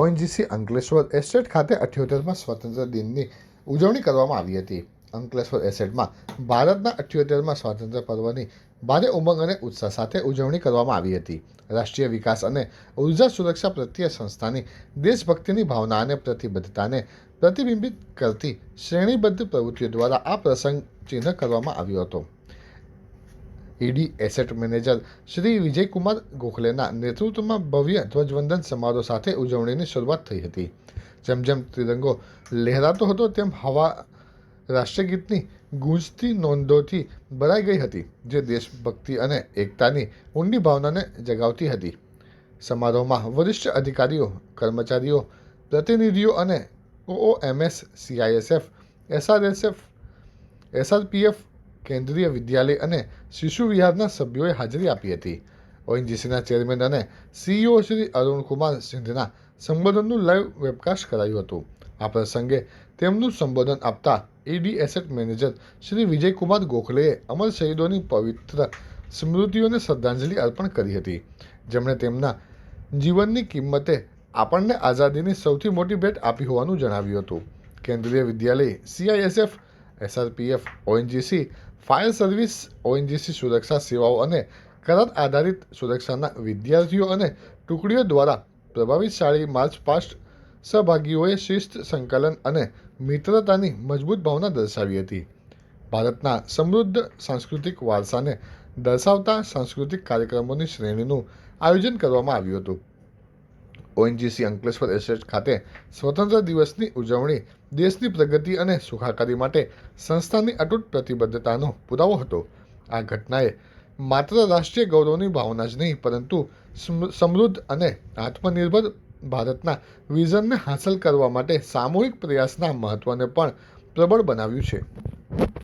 ONGC Ankleshwar estate ખાતે અઠ્યોતેરમાં સ્વતંત્ર દિનની ઉજવણી કરવામાં આવી હતી. અંકલેશ્વર એસ્ટેટમાં ભારતના અઠ્યોતેરમાં સ્વાતંત્ર્ય પર્વની ભારે ઉમંગ અને ઉત્સાહ સાથે ઉજવણી કરવામાં આવી હતી. રાષ્ટ્રીય વિકાસ અને ઊર્જા સુરક્ષા પ્રત્યે સંસ્થાની દેશભક્તિની ભાવના અને પ્રતિબદ્ધતાને પ્રતિબિંબિત કરતી શ્રેણીબદ્ધ પ્રવૃત્તિઓ દ્વારા આ પ્રસંગ ચિહ્ન કરવામાં આવ્યો હતો. ED asset manager Shri Vijaykumar ગોખલેના નેતૃત્વમાં ભવ્ય ધ્વજવંદન સમારોહ સાથે ઉજવણીની શરૂઆત થઈ હતી. જેમ જેમ ત્રિરંગો લહેરાતો હતો, તેમ હવા રાષ્ટ્રગીતની ગુંજતી નોંધોથી ભરાઈ ગઈ હતી, જે દેશભક્તિ અને એકતાની ઊંડી ભાવનાને જગાવતી હતી. સમારોહમાં વરિષ્ઠ અધિકારીઓ, કર્મચારીઓ, પ્રતિનિધિઓ અને ઓઓએમએસ, સીઆઈએસએફ, એસઆરએસએફ, એસઆરપીએફ કેન્દ્રીય વિદ્યાલય અને શિશુ વિહારના સભ્યોએ હાજરી આપી હતી. ઓએનજીસીના ચેરમેન અને સીઈઓ શ્રી અરુણકુમાર સિંધના સંબોધનનું લાઈવ વેબકાસ્ટ કરાયું હતું. આ પ્રસંગે તેમનું સંબોધન આપતા ED asset manager Shri Vijaykumar ગોખલેએ અમર શહીદોની પવિત્ર સ્મૃતિઓને શ્રદ્ધાંજલિ અર્પણ કરી હતી. જેમણે તેમના જીવનની કિંમતે આપણને આઝાદીની સૌથી મોટી ભેટ આપી હોવાનું જણાવ્યું હતું. Kendriya Vidyalaya CISF, SRPF, ONGC fire service, ONGC સુરક્ષા સેવાઓ અને કરાર આધારિત સુરક્ષાના વિદ્યાર્થીઓ અને ટુકડીઓ દ્વારા પ્રભાવિતશાળી માર્ચ પાસ્ટ સહભાગીઓએ શિસ્ત સંકલન અને મિત્રતાની મજબૂત ભાવના દર્શાવી હતી. ભારતના સમૃદ્ધ સાંસ્કૃતિક વારસાને દર્શાવતા સાંસ્કૃતિક કાર્યક્રમોની શ્રેણીનું આયોજન કરવામાં આવ્યું હતું. ઓએનજીસી અંકલેશ્વર એસેટ ખાતે સ્વતંત્ર દિવસની ઉજવણી, દેશની પ્રગતિ અને સુખાકારી માટે સંસ્થાની અતૂટ પ્રતિબદ્ધતાનો પુરાવો હતો. આ ઘટનાએ માત્ર રાષ્ટ્રીય ગૌરવની ભાવના જ નહીં, પરંતુ સમ- સમૃદ્ધ અને આત્મનિર્ભર ભારતના વિઝનને હાંસલ કરવા માટે સામૂહિક પ્રયાસના મહત્ત્વને પણ પ્રબળ બનાવ્યું છે.